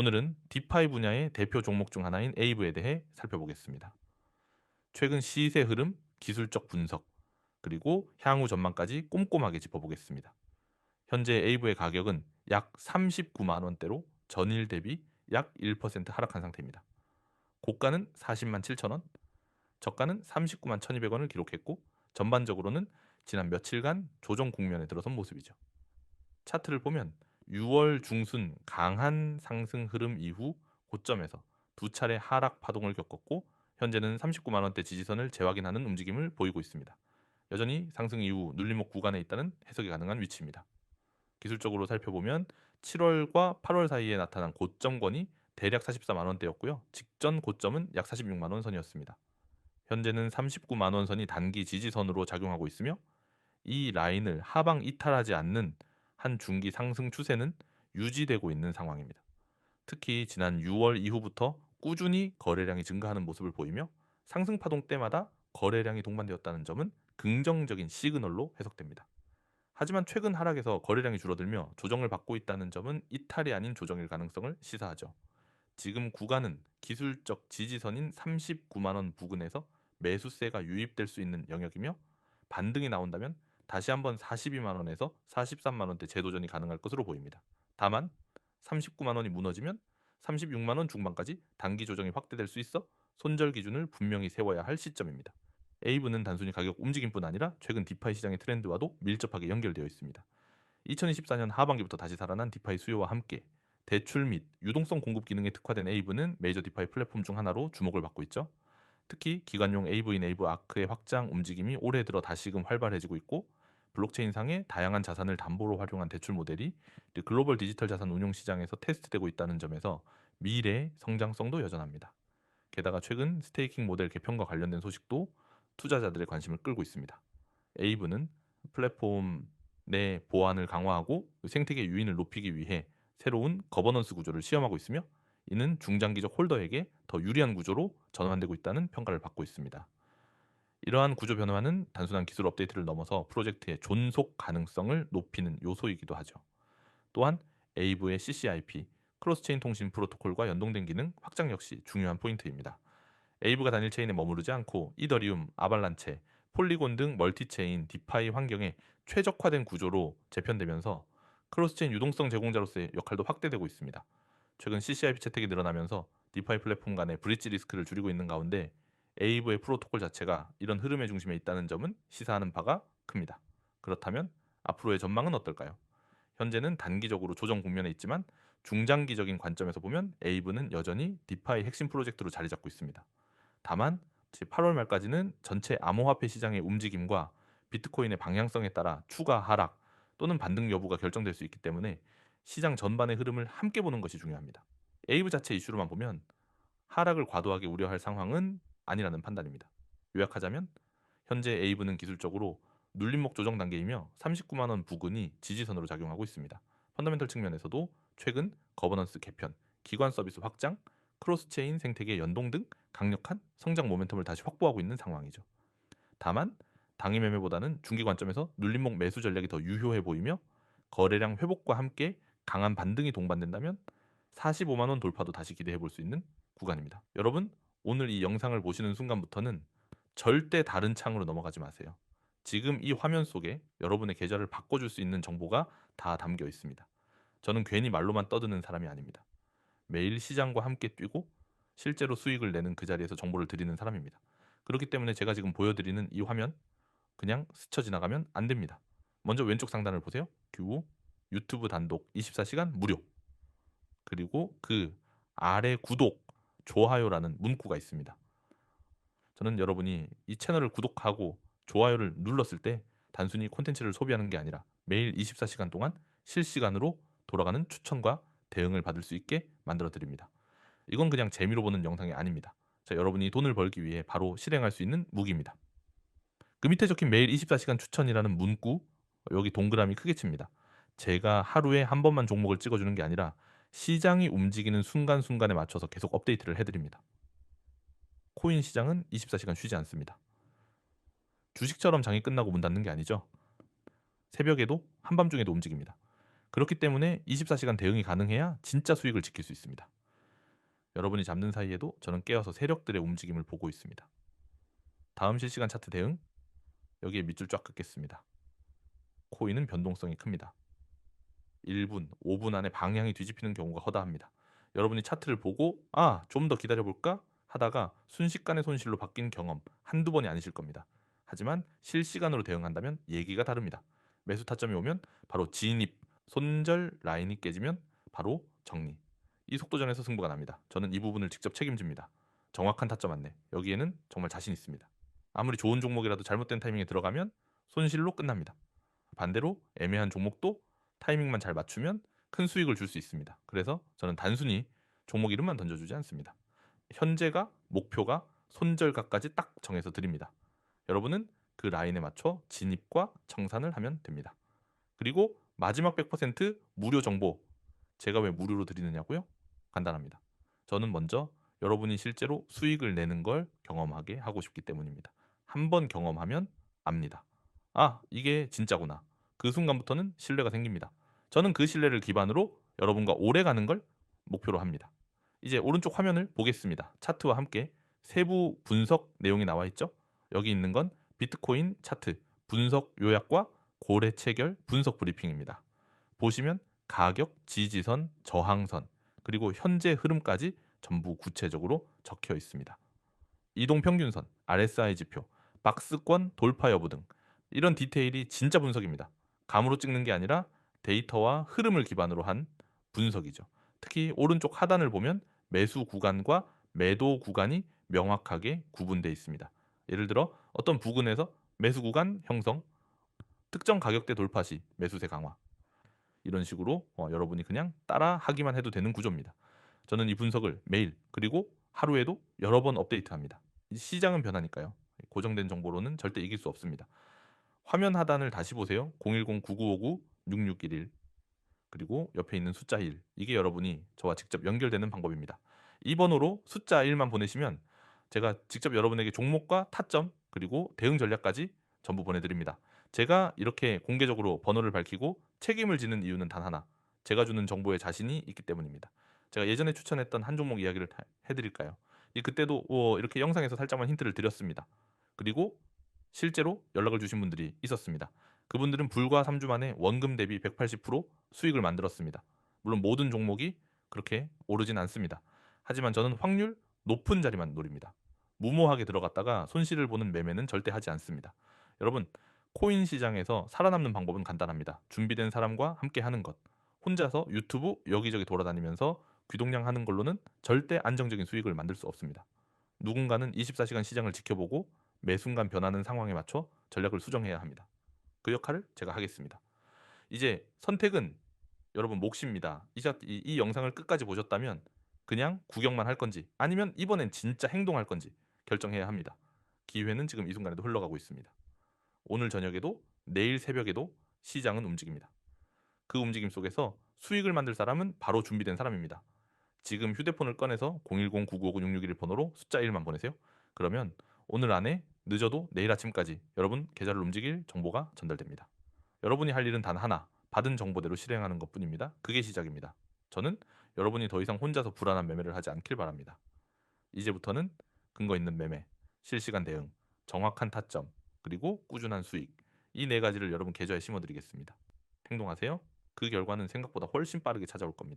오늘은 디파이 분야의 대표 종목 중 하나인 에이브에 대해 살펴보겠습니다. 최근 시세 흐름, 기술적 분석, 그리고 향후 전망까지 꼼꼼하게 짚어보겠습니다. 현재 에이브의 가격은 약 39만 원대로 전일 대비 약 1% 하락한 상태입니다. 고가는 40만 7천 원, 저가는 39만 1,200원을 기록했고 전반적으로는 지난 며칠간 조정 국면에 들어선 모습이죠. 차트를 보면 6월 중순 강한 상승 흐름 이후 고점에서 두 차례 하락 파동을 겪었고 현재는 39만 원대 지지선을 재확인하는 움직임을 보이고 있습니다. 여전히 상승 이후 눌림목 구간에 있다는 해석이 가능한 위치입니다. 기술적으로 살펴보면 7월과 8월 사이에 나타난 고점권이 대략 44만 원대였고요. 직전 고점은 약 46만 원 선이었습니다. 현재는 39만 원 선이 단기 지지선으로 작용하고 있으며 이 라인을 하방 이탈하지 않는 한 중기 상승 추세는 유지되고 있는 상황입니다. 특히 지난 6월 이후부터 꾸준히 거래량이 증가하는 모습을 보이며 상승 파동 때마다 거래량이 동반되었다는 점은 긍정적인 시그널로 해석됩니다. 하지만 최근 하락에서 거래량이 줄어들며 조정을 받고 있다는 점은 이탈이 아닌 조정일 가능성을 시사하죠. 지금 구간은 기술적 지지선인 39만 원 부근에서 매수세가 유입될 수 있는 영역이며 반등이 나온다면 다시 한번 42만 원에서 43만 원대 재도전이 가능할 것으로 보입니다. 다만 39만 원이 무너지면 36만 원 중반까지 단기 조정이 확대될 수 있어 손절 기준을 분명히 세워야 할 시점입니다. 에이브는 단순히 가격 움직임뿐 아니라 최근 디파이 시장의 트렌드와도 밀접하게 연결되어 있습니다. 2024년 하반기부터 다시 살아난 디파이 수요와 함께 대출 및 유동성 공급 기능에 특화된 에이브는 메이저 디파이 플랫폼 중 하나로 주목을 받고 있죠. 특히 기관용 AV 네이브 아크의 확장 움직임이 올해 들어 다시금 활발해지고 있고 블록체인상의 다양한 자산을 담보로 활용한 대출 모델이 글로벌 디지털 자산 운용 시장에서 테스트되고 있다는 점에서 미래 성장성도 여전합니다. 게다가 최근 스테이킹 모델 개편과 관련된 소식도 투자자들의 관심을 끌고 있습니다. 에이브는 플랫폼 내 보안을 강화하고 생태계 유인을 높이기 위해 새로운 거버넌스 구조를 시험하고 있으며 이는 중장기적 홀더에게 더 유리한 구조로 전환되고 있다는 평가를 받고 있습니다. 이러한 구조 변화는 단순한 기술 업데이트를 넘어서 프로젝트의 존속 가능성을 높이는 요소이기도 하죠. 또한 에이브의 CCIP, 크로스체인 통신 프로토콜과 연동된 기능 확장 역시 중요한 포인트입니다. 에이브가 단일 체인에 머무르지 않고 이더리움, 아발란체, 폴리곤 등 멀티체인, 디파이 환경에 최적화된 구조로 재편되면서 크로스체인 유동성 제공자로서의 역할도 확대되고 있습니다. 최근 CCIP 채택이 늘어나면서 디파이 플랫폼 간의 브릿지 리스크를 줄이고 있는 가운데 에이브의 프로토콜 자체가 이런 흐름의 중심에 있다는 점은 시사하는 바가 큽니다. 그렇다면 앞으로의 전망은 어떨까요? 현재는 단기적으로 조정 국면에 있지만 중장기적인 관점에서 보면 에이브는 여전히 디파이 핵심 프로젝트로 자리 잡고 있습니다. 다만 8월 말까지는 전체 암호화폐 시장의 움직임과 비트코인의 방향성에 따라 추가 하락 또는 반등 여부가 결정될 수 있기 때문에 시장 전반의 흐름을 함께 보는 것이 중요합니다. 에이브 자체 이슈로만 보면 하락을 과도하게 우려할 상황은 아니라는 판단입니다. 요약하자면 현재 에이브는 기술적으로 눌림목 조정 단계이며 39만 원 부근이 지지선으로 작용하고 있습니다. 펀더멘털 측면에서도 최근 거버넌스 개편, 기관 서비스 확장, 크로스체인 생태계 연동 등 강력한 성장 모멘텀을 다시 확보하고 있는 상황이죠. 다만 당일 매매보다는 중기 관점에서 눌림목 매수 전략이 더 유효해 보이며 거래량 회복과 함께 강한 반등이 동반된다면 45만 원 돌파도 다시 기대해 볼 수 있는 구간입니다. 여러분 오늘 이 영상을 보시는 순간부터는 절대 다른 창으로 넘어가지 마세요. 지금 이 화면 속에 여러분의 계좌를 바꿔줄 수 있는 정보가 다 담겨 있습니다. 저는 괜히 말로만 떠드는 사람이 아닙니다. 매일 시장과 함께 뛰고 실제로 수익을 내는 그 자리에서 정보를 드리는 사람입니다. 그렇기 때문에 제가 지금 보여드리는 이 화면 그냥 스쳐 지나가면 안 됩니다. 먼저 왼쪽 상단을 보세요. 큐 유튜브 단독 24시간 무료 그리고 그 아래 구독 좋아요라는 문구가 있습니다. 저는 여러분이 이 채널을 구독하고 좋아요를 눌렀을 때 단순히 콘텐츠를 소비하는 게 아니라 매일 24시간 동안 실시간으로 돌아가는 추천과 대응을 받을 수 있게 만들어 드립니다. 이건 그냥 재미로 보는 영상이 아닙니다. 자, 여러분이 돈을 벌기 위해 바로 실행할 수 있는 무기입니다. 그 밑에 적힌 매일 24시간 추천이라는 문구 여기 동그라미 크게 칩니다. 제가 하루에 한 번만 종목을 찍어주는 게 아니라 시장이 움직이는 순간순간에 맞춰서 계속 업데이트를 해 드립니다. 코인 시장은 24시간 쉬지 않습니다. 주식처럼 장이 끝나고 문 닫는 게 아니죠. 새벽에도 한밤중에도 움직입니다. 그렇기 때문에 24시간 대응이 가능해야 진짜 수익을 지킬 수 있습니다. 여러분이 잡는 사이에도 저는 깨어서 세력들의 움직임을 보고 있습니다. 다음 실시간 차트 대응 여기에 밑줄 쫙 긋겠습니다. 코인은 변동성이 큽니다. 1 분, 5 분 안에 방향이 뒤집히는 경우가 허다합니다. 여러분이 차트를 보고 아, 좀 더 기다려 볼까 하다가 순식간의 손실로 바뀐 경험 한두 번이 아니실 겁니다. 하지만 실시간으로 대응한다면 얘기가 다릅니다. 매수 타점이 오면 바로 진입, 손절 라인이 깨지면 바로 정리. 이 속도전에서 승부가 납니다. 저는 이 부분을 직접 책임집니다. 정확한 타점 안내. 여기에는 정말 자신 있습니다. 아무리 좋은 종목이라도 잘못된 타이밍에 들어가면 손실로 끝납니다. 반대로 애매한 종목도 타이밍만 잘 맞추면 큰 수익을 줄 수 있습니다. 그래서 저는 단순히 종목 이름만 던져주지 않습니다. 현재가 목표가 손절가까지 딱 정해서 드립니다. 여러분은 그 라인에 맞춰 진입과 청산을 하면 됩니다. 그리고 마지막 100% 무료 정보 제가 왜 무료로 드리느냐고요? 간단합니다. 저는 먼저 여러분이 실제로 수익을 내는 걸 경험하게 하고 싶기 때문입니다. 한번 경험하면 압니다. 아, 이게 진짜구나. 그 순간부터는 신뢰가 생깁니다. 저는 그 신뢰를 기반으로 여러분과 오래 가는 걸 목표로 합니다. 이제 오른쪽 화면을 보겠습니다. 차트와 함께 세부 분석 내용이 나와 있죠? 여기 있는 건 비트코인 차트 분석 요약과 고래 체결 분석 브리핑입니다. 보시면 가격, 지지선, 저항선, 그리고 현재 흐름까지 전부 구체적으로 적혀 있습니다. 이동 평균선, RSI 지표, 박스권 돌파 여부 등 이런 디테일이 진짜 분석입니다. 감으로 찍는 게 아니라 데이터와 흐름을 기반으로 한 분석이죠. 특히 오른쪽 하단을 보면 매수 구간과 매도 구간이 명확하게 구분되어 있습니다. 예를 들어 어떤 부근에서 매수 구간 형성, 특정 가격대 돌파 시 매수세 강화 이런 식으로 어, 여러분이 그냥 따라 하기만 해도 되는 구조입니다. 저는 이 분석을 매일 그리고 하루에도 여러 번 업데이트합니다. 시장은 변하니까요. 고정된 정보로는 절대 이길 수 없습니다. 화면 하단을 다시 보세요. 010-9959-6611 그리고 옆에 있는 숫자 1 이게 여러분이 저와 직접 연결되는 방법입니다. 이 번호로 숫자 1만 보내시면 제가 직접 여러분에게 종목과 타점 그리고 대응 전략까지 전부 보내드립니다. 제가 이렇게 공개적으로 번호를 밝히고 책임을 지는 이유는 단 하나 제가 주는 정보에 자신이 있기 때문입니다. 제가 예전에 추천했던 한 종목 이야기를 해드릴까요? 그때도 어, 이렇게 영상에서 살짝만 힌트를 드렸습니다. 그리고 실제로 연락을 주신 분들이 있었습니다. 그분들은 불과 3주 만에 원금 대비 180% 수익을 만들었습니다. 물론 모든 종목이 그렇게 오르진 않습니다. 하지만 저는 확률 높은 자리만 노립니다. 무모하게 들어갔다가 손실을 보는 매매는 절대 하지 않습니다. 여러분, 코인 시장에서 살아남는 방법은 간단합니다. 준비된 사람과 함께 하는 것. 혼자서 유튜브 여기저기 돌아다니면서 귀동냥 하는 걸로는 절대 안정적인 수익을 만들 수 없습니다. 누군가는 24시간 시장을 지켜보고 매 순간 변하는 상황에 맞춰 전략을 수정해야 합니다. 그 역할을 제가 하겠습니다. 이제 선택은 여러분 몫입니다. 이, 이, 이 영상을 끝까지 보셨다면 그냥 구경만 할 건지 아니면 이번엔 진짜 행동할 건지 결정해야 합니다. 기회는 지금 이 순간에도 흘러가고 있습니다. 오늘 저녁에도 내일 새벽에도 시장은 움직입니다. 그 움직임 속에서 수익을 만들 사람은 바로 준비된 사람입니다. 지금 휴대폰을 꺼내서 010-9959-661 번호로 숫자 1만 보내세요. 그러면 오늘 안에 늦어도 내일 아침까지 여러분 계좌를 움직일 정보가 전달됩니다. 여러분이 할 일은 단 하나, 받은 정보대로 실행하는 것뿐입니다. 그게 시작입니다. 저는 여러분이 더 이상 혼자서 불안한 매매를 하지 않길 바랍니다. 이제부터는 근거 있는 매매, 실시간 대응, 정확한 타점, 그리고 꾸준한 수익 이 네 가지를 여러분 계좌에 심어드리겠습니다. 행동하세요. 그 결과는 생각보다 훨씬 빠르게 찾아올 겁니다.